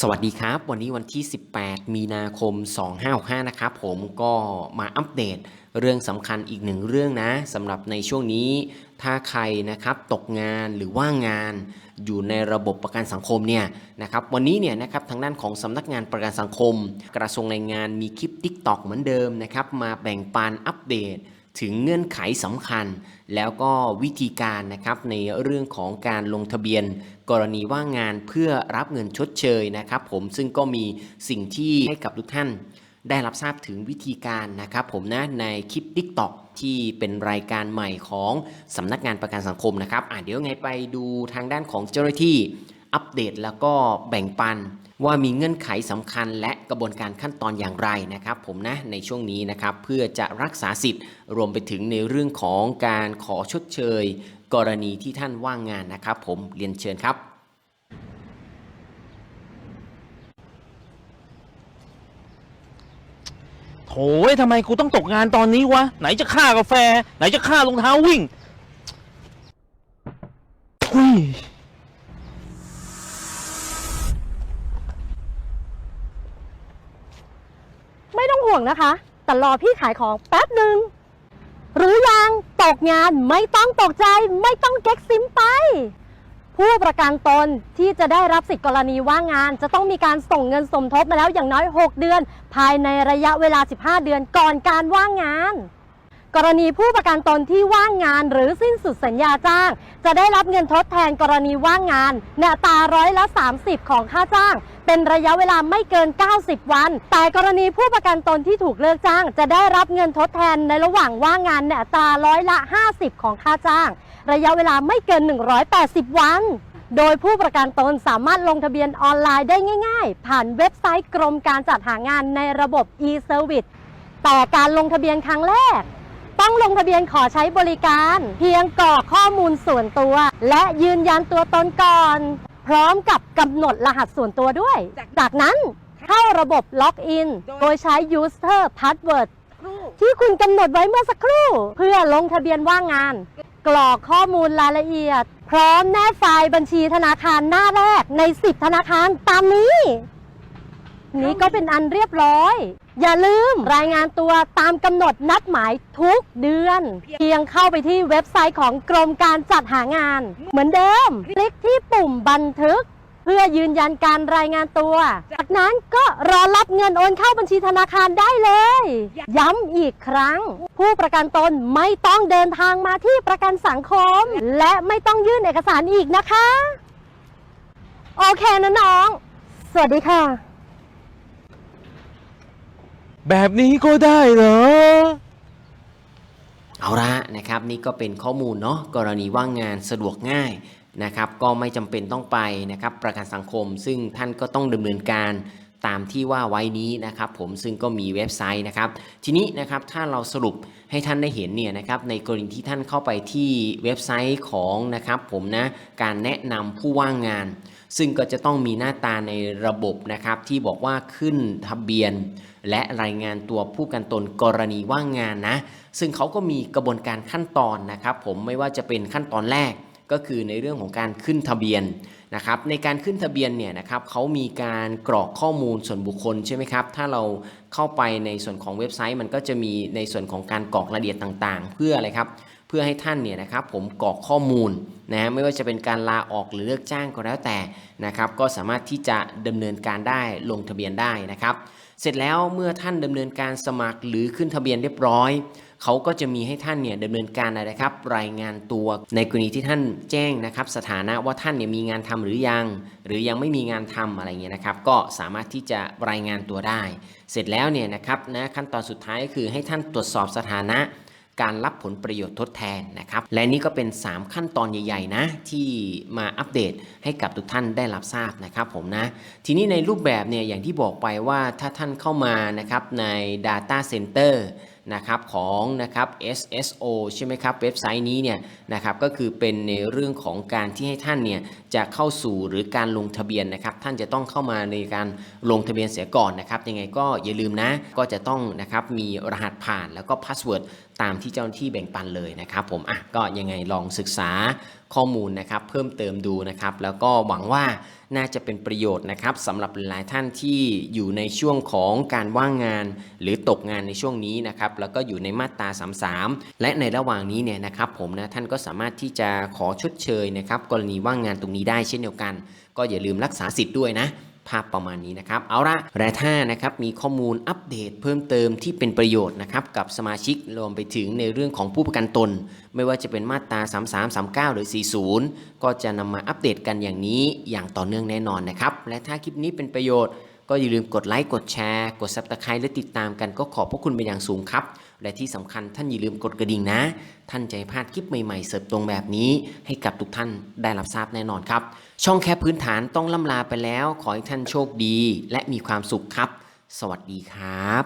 สวัสดีครับ วันนี้วันที่ 18 มีนาคม 2565 นะครับผมก็มาอัปเดตเรื่องสำคัญอีกหนึ่งเรื่องนะสำหรับในช่วงนี้ ถ้าใครนะครับตกงานหรือว่างงานอยู่ในระบบประกันสังคมเนี่ยนะครับวันนี้เนี่ยนะครับทางด้านของสำนักงานประกันสังคม กระทรวงแรงงานมีคลิป t ิ k t o k เหมือนเดิมนะครับมาแบ่งปันอัปเดต ถึงเงื่อนไขสำคัญ แล้วก็วิธีการนะครับในเรื่องของการลงทะเบียน กรณีว่างงานเพื่อรับเงินชดเชยนะครับ ผมซึ่งก็มีสิ่งที่ให้กับทุกท่าน ได้รับทราบถึงวิธีการนะครับผมนะในคลิป t ิ k t o k ที่เป็นรายการใหม่ของสำนักงานประกันสังคมนะครับอะเดี๋ยวไงไปดูทางด้านของเจ้าหน้าที่ อัปเดตแล้วก็แบ่งปันว่ามีเงื่อนไขสำคัญและกระบวนการขั้นตอนอย่างไรนะครับ ผมนะในช่วงนี้นะครับเพื่อจะรักษาสิทธิ์ รวมไปถึงในเรื่องของการขอชดเชย กรณีที่ท่านว่างงานนะครับ ผมเรียนเชิญครับ โถยทำไมกูต้องตกงานตอนนี้วะ ไหนจะค่ากาแฟ ไหนจะค่ารองเท้าวิ่งทุย ไม่ต้อง ห่วงนะคะ แต่รอพี่ขายของแป๊บหนึ่งรู้ยังตกงานไม่ต้องตกใจไม่ต้องเก๊กซิมไป ผู้ประกันตนที่จะได้รับสิทธิกรณีว่างงาน จะต้องมีการส่งเงินสมทบมาแล้วอย่างน้อย 6 เดือน ภายในระยะเวลา 15 เดือนก่อนการว่างงาน กรณีผู้ประกันตนที่ว่างงานหรือสิ้นสุดสัญญาจ้าง จะได้รับเงินทดแทนกรณีว่างงานในตาร้อยละ 30 ของค่าจ้าง เป็นระยะเวลาไม่เกิน 90 วัน แต่กรณีผู้ประกันตนที่ถูกเลิกจ้าง จะได้รับเงินทดแทนในระหว่างว่างงานในอัตราร้อยละ 50 ของค่าจ้าง ระยะเวลาไม่เกิน 180 วัน โดยผู้ประกันตนสามารถลงทะเบียนออนไลน์ได้ง่าย ๆ ผ่านเว็บไซต์กรมการจัดหางานในระบบ e-service แต่การลงทะเบียนครั้งแรก ต้องลงทะเบียนขอใช้บริการ เพียงกรอกข้อมูลส่วนตัว และยืนยันตัวตนก่อน พร้อมกับกำหนดรหัสส่วนตัวด้วย จากนั้นเข้าระบบล็อกอิน โดยใช้ user password ที่คุณกำหนดไว้เมื่อสักครู่ เพื่อลงทะเบียนว่างงาน กรอกข้อมูลรายละเอียด พร้อมแนบไฟล์บัญชีธนาคารหน้าแรกใน 10 ธนาคารตามนี้ นี้ก็เป็นอันเรียบร้อย อย่าลืมรายงานตัวตามกำหนดนัดหมายทุกเดือน เพียงเข้าไปที่เว็บไซต์ของกรมการจัดหางาน เหมือนเดิม คลิกที่ปุ่มบันทึก เพื่อยืนยันการรายงานตัว จากนั้นก็รอรับเงินโอนเข้าบัญชีธนาคารได้เลย ย้ำอีกครั้ง ผู้ประกันตนไม่ต้องเดินทางมาที่ประกันสังคม และไม่ต้องยื่นเอกสารอีกนะคะ โอเคนะน้อง สวัสดีค่ะ แบบนี้ก็ได้เหรอ เอาละนะครับนี่ก็เป็นข้อมูลเนาะกรณีว่างงานสะดวกง่ายนะครับ ก็ไม่จำเป็นต้องไปนะครับ ประกันสังคม ซึ่งท่านก็ต้องดำเนินการตามที่ว่าไว้นี้นะครับ ผมซึ่งก็มีเว็บไซต์นะครับ ทีนี้นะครับถ้าเราสรุปให้ท่านได้เห็นเนี่ยนะครับ ในกรณีที่ท่านเข้าไปที่เว็บไซต์ของนะครับ ผมนะการแนะนำผู้ว่างงาน ซึ่งก็จะต้องมีหน้าตาในระบบนะครับ ที่บอกว่าขึ้นทะเบียน และรายงานตัวผู้กันตนกรณีว่างงานนะ ซึ่งเขาก็มีกระบวนการขั้นตอนนะครับผมไม่ว่าจะเป็นขั้นตอนแรกก็คือในเรื่องของการขึ้นทะเบียนนะครับในการขึ้นทะเบียนเนี่ยนะครับเขามีการกรอกข้อมูลส่วนบุคคลใช่ไหมครับถ้าเราเข้าไปในส่วนของเว็บไซต์มันก็จะมีในส่วนของการกรอกรายละเอียดต่างๆ เพื่ออะไรครับ พื่อให้ท่านเนี่ยนะครับผมกรอกข้อมูลนะไม่ว่าจะเป็นการลาออกหรือเลิกจ้างก็แล้วแต่นะครับก็สามารถที่จะดำเนินการได้ลงทะเบียนได้นะครับเสร็จแล้วเมื่อท่านดำเนินการสมัครหรือขึ้นทะเบียนเรียบร้อยเขาก็จะมีให้ท่านเนี่ยดำเนินการอะไรครับ รายงานตัวในกรณีที่ท่านแจ้งนะครับ สถานะว่าท่านเนี่ยมีงานทำหรือยัง หรือยังไม่มีงานทำอะไรเงี้ยนะครับ ก็สามารถที่จะรายงานตัวได้ เสร็จแล้วเนี่ยนะครับนะขั้นตอนสุดท้ายก็คือให้ท่านตรวจสอบสถานะ การรับผลประโยชน์ทดแทนนะครับ และนี่ก็เป็น 3 ขั้นตอนใหญ่ๆนะที่มาอัปเดตให้กับทุกท่านได้รับทราบนะครับผมนะ ทีนี้ในรูปแบบเนี่ยอย่างที่บอกไปว่าถ้าท่านเข้ามานะครับใน Data Center นะครับของนะครับ SSO ใช่ไหมครับเว็บไซต์นี้เนี่ยนะครับก็คือเป็นในเรื่องของการที่ให้ท่านเนี่ยจะเข้าสู่หรือการลงทะเบียนนะครับท่านจะต้องเข้ามาในการลงทะเบียนเสียก่อนนะครับยังไงก็อย่าลืมนะก็จะต้องนะครับมีรหัสผ่านแล้วก็พาสเวิร์ดตามที่เจ้าหน้าที่แบ่งปันเลยนะครับผมอะก็ยังไงลองศึกษา ข้อมูลนะครับเพิ่มเติมดูนะครับแล้วก็หวังว่าน่าจะเป็นประโยชน์นะครับสำหรับหลายท่านที่อยู่ในช่วงของการว่างงาน หรือตกงานในช่วงนี้นะครับแล้วก็อยู่ในมาตรา 33 และในระหว่างนี้เนี่ยนะครับผมนะท่านก็สามารถที่จะขอชดเชยนะครับกรณีว่างงานตรงนี้ได้เช่นเดียวกัน ก็อย่าลืมรักษาสิทธิ์ด้วยนะ ภาพประมาณนี้นะครับ เอาละและถ้านะครับมีข้อมูลอัปเดตเพิ่มเติมที่เป็นประโยชน์นะครับกับสมาชิกรวมไปถึงในเรื่องของผู้ประกันตน ไม่ว่าจะเป็นมาตรา 33 39 หรือ 40 ก็จะนำมาอัปเดตกันอย่างนี้อย่างต่อเนื่องแน่นอนนะครับ และถ้าคลิปนี้เป็นประโยชน์ ก็อย่าลืมกดไลค์กดแชร์กด Subscribe และติดตามกันก็ขอบพระคุณเป็นอย่างสูงครับ และที่สำคัญท่านอย่าลืมกดกระดิ่งนะ ท่านจะไม่พลาดคลิปใหม่ๆ เสิร์ฟตรงแบบนี้ ให้กับทุกท่านได้รับทราบแน่นอนครับ ช่องแค่พื้นฐานต้องล่ำลาไปแล้ว ขอให้ท่านโชคดี และมีความสุขครับ สวัสดีครับ